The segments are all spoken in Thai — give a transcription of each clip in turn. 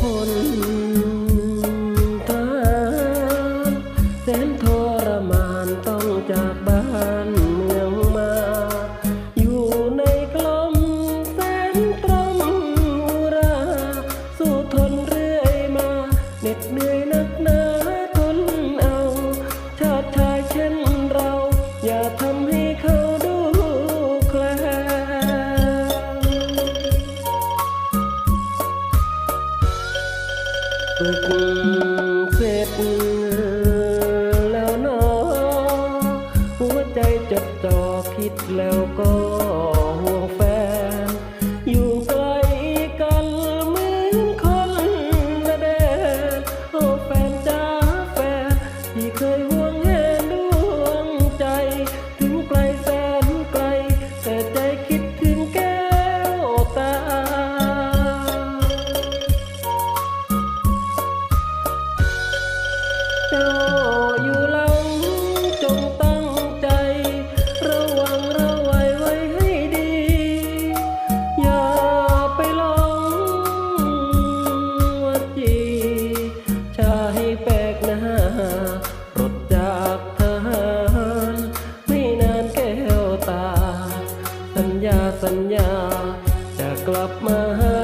คนรักแสนทรมานต้องจากบ้านเมืองมา อยู่ในกลมแสนตรมรา สู้ทนเรื่อยมาเหน็ดเหนื่อยนักหนาทนเอาชาติชายเช่น กเสร็จแล้วเนาะหัวใจจดจ่อคิดแล้ว กลับมาหา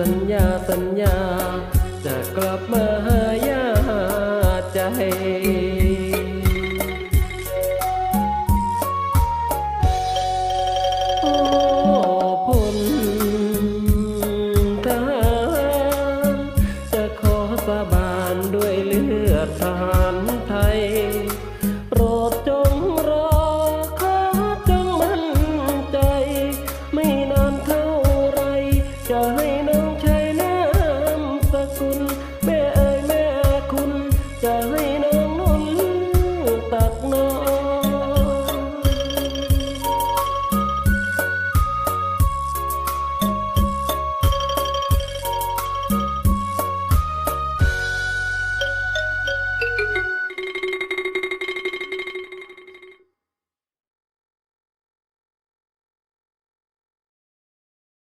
สัญญาสัญญา จะกลับมาหาญาใจทหารไทยโรดจงรอข้าจงมั่นใจ ไม่นานเท่าไรจะให้